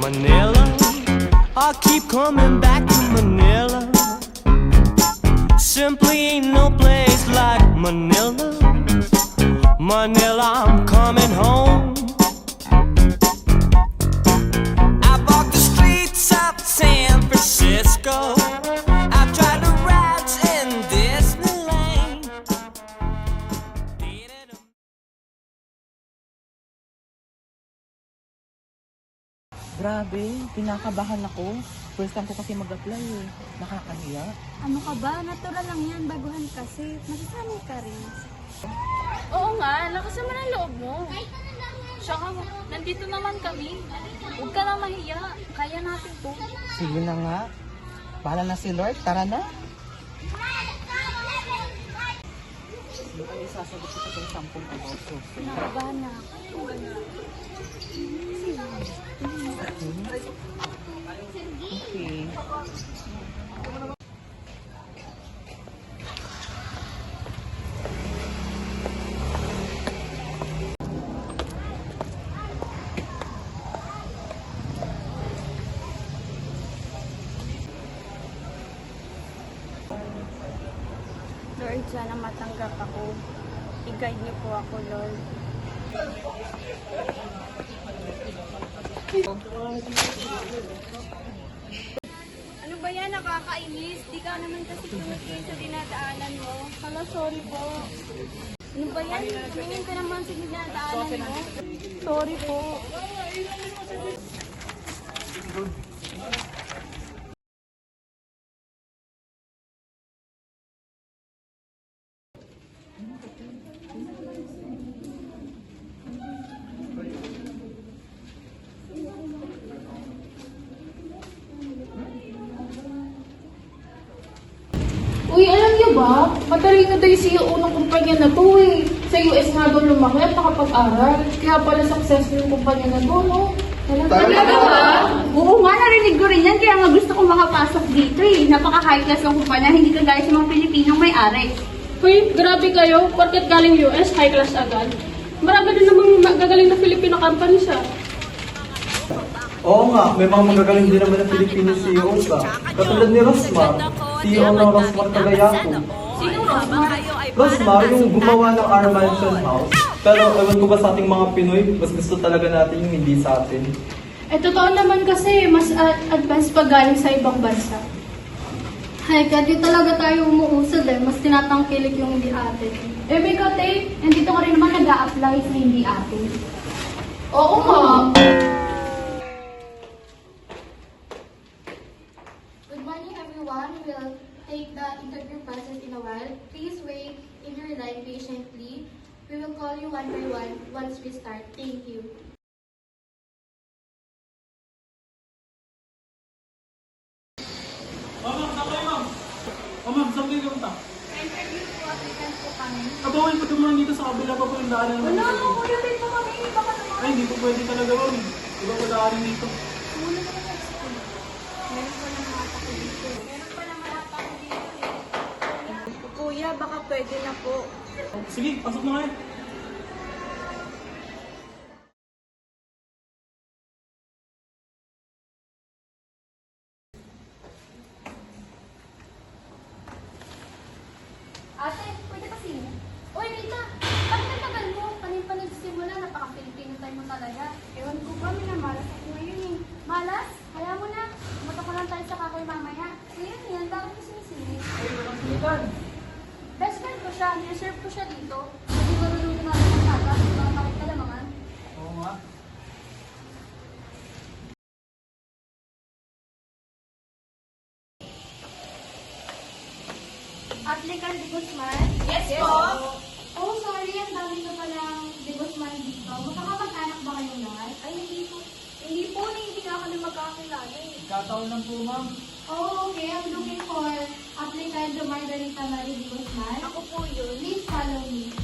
Manila, I keep coming back to Manila. Simply ain't no place like Manila. Manila, I'm coming home. Grabe, kinakabahan ako. First time ko kasi mag-apply eh. Nakakahiya. Ano ka ba? Natural lang yan. Baguhan kasi. Masasanay ka rin. Oo nga, lakas naman ang loob mo. Tsaka, nandito naman kami. Huwag ka na mahiya. Kaya natin to. Sige na nga. Bahala na si Lord. Tara na. Ano ay sasagot ko sa sampung about so. Nakabahan na ako. Okay. Lord, sana matanggap ako. I-guide niyo po ako, Lord. Ano ba yan? Nakakainis. Di ka naman kasi tumitin sa dinadaanan mo. Hala, sorry po. Ano ba yan? Tingin ka naman sa dinadaanan mo. Sorry po. Uy, alam niyo Matalino daw yung CEO ng kumpanya na to eh. Sa US nga daw lumaki at nakapag-aral. Kaya pala successful yung kumpanya na to, no? Talaga ba? Oo nga, narinig ko rin yan. Kaya nga gusto ko makapasok dito eh. Napaka-high class ng kumpanya. Hindi kagaya sa mga Pilipinong may-ari. Uy, grabe kayo. Porket galing US, high class agad. Marami din namang magagaling na Filipino companies ah. Oo nga, may mga magagaling din naman ng Filipino CEOs ah. Katulad ni Rosmar, CEO ng Rosmar Cagayaco. Sino ba? Rosmar, yung gumawa ng R Mansion House. Pero ewan ko ba sa ating mga Pinoy, mas gusto talaga natin yung hindi sa atin. Eh, totoo naman kasi, mas uh, advanced pag galing sa ibang bansa. Ay, kaya di talaga tayo umuusad eh. Mas tinatangkilik yung hindi atin. Eh, Mika, te, Nandito ka rin naman nag-a-apply sa hindi atin. oo nga. Call you one by one once we start. Thank you. Oh ma'am, saan kayo ma'am? Oh ma'am, saan kayo pumunta? Interview po, applicant po kami. Kabawal pa dumaan dito sa kabila pa po yung daanan naman. Wala, kuya din po kami. Baka naman. Ay, hindi po pwede talaga ma'am. Iba po daanan dito. Muna naman sa school. Meron pa naman ata ko dito. Meron pa naman ata ko dito eh. Kuya, baka pwede na po. Sige, pasok na kayo. Sinitan. Best friend ko siya, nireserve ko siya dito. Hindi marunong natin ng tata, mga takot ka lamangan. Oo nga. Applicant de Guzman? Yes, po. Oh, sorry, ang dami na palang de Guzman dito. Magkakamag-anak ba kayong lahat? Ay, hindi po. Hindi po, hindi na kami magkakilala eh. Kataon lang po ma'am. Oh, okay. I'm looking for to Margarita Marie Guzman. Ako po yun. Please follow me.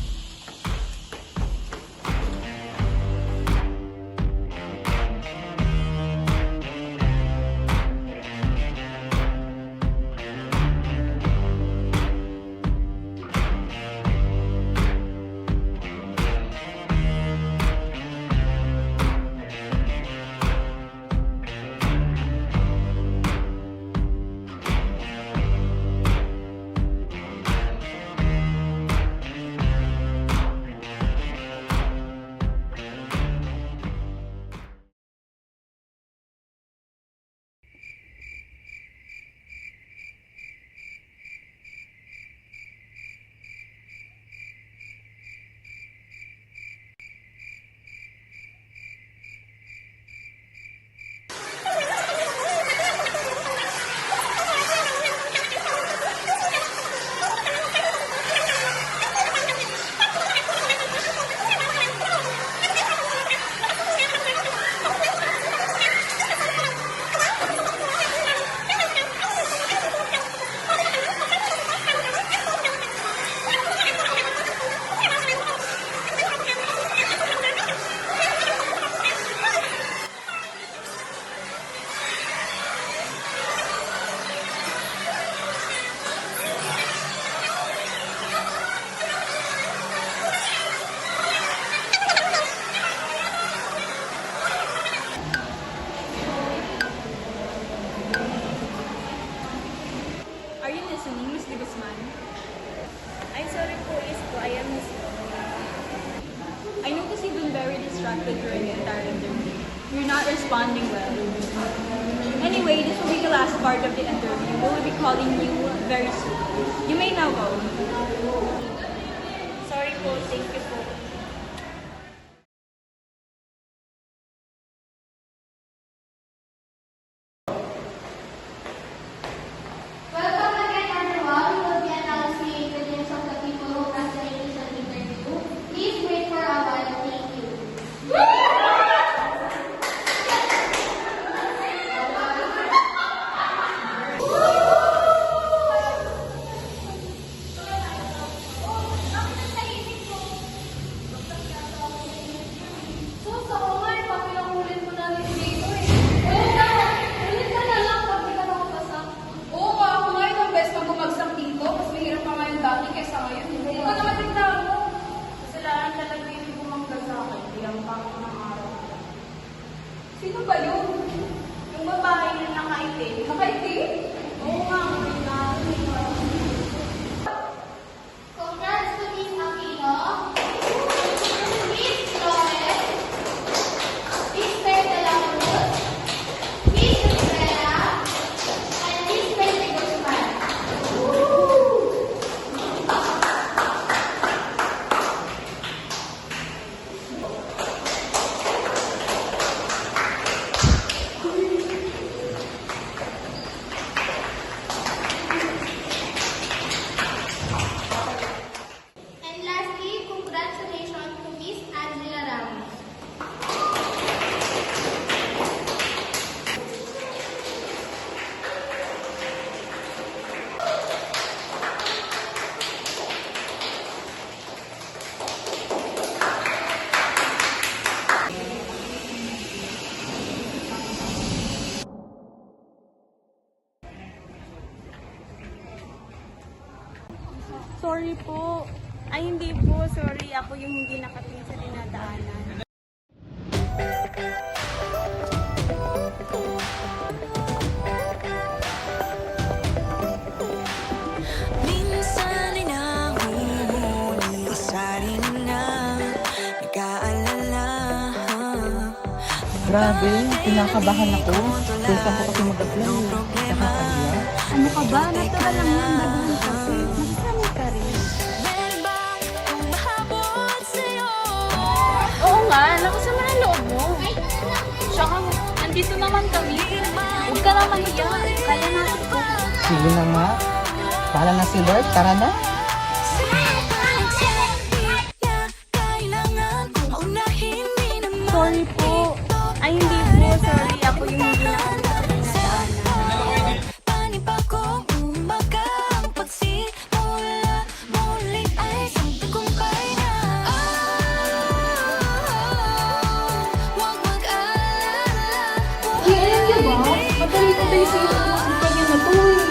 Guzman. I'm sorry po, is po, I am Miss I noticed you've been very distracted during the entire interview. You're not responding well. Anyway, this will be the last part of the interview. We will be calling you very soon. You may now go. Sorry po, thank you Sino ba yun? Yung babae na nakaitim. Nakaitim? Sorry po. Ay, hindi po. Sorry. Ako yung hindi nakatingin sa dinadaanan. Minsan ay nahuli sa na Nag-aalala Grabe, kinakabahan ako. Time ko kasi mag-apply. Nakakahiya. Ano ka ba? Natural lang yan. Baguhan kasi. Magsasanay nandito naman kami. Huwag ka naman hiya. Kaya natin to. Sige na nga. Para na si Lord, tara na. Sorry po. Ay, hindi po. Sorry. Ako yung hindi nakatingin 페이스북 인스타그램에 팔로우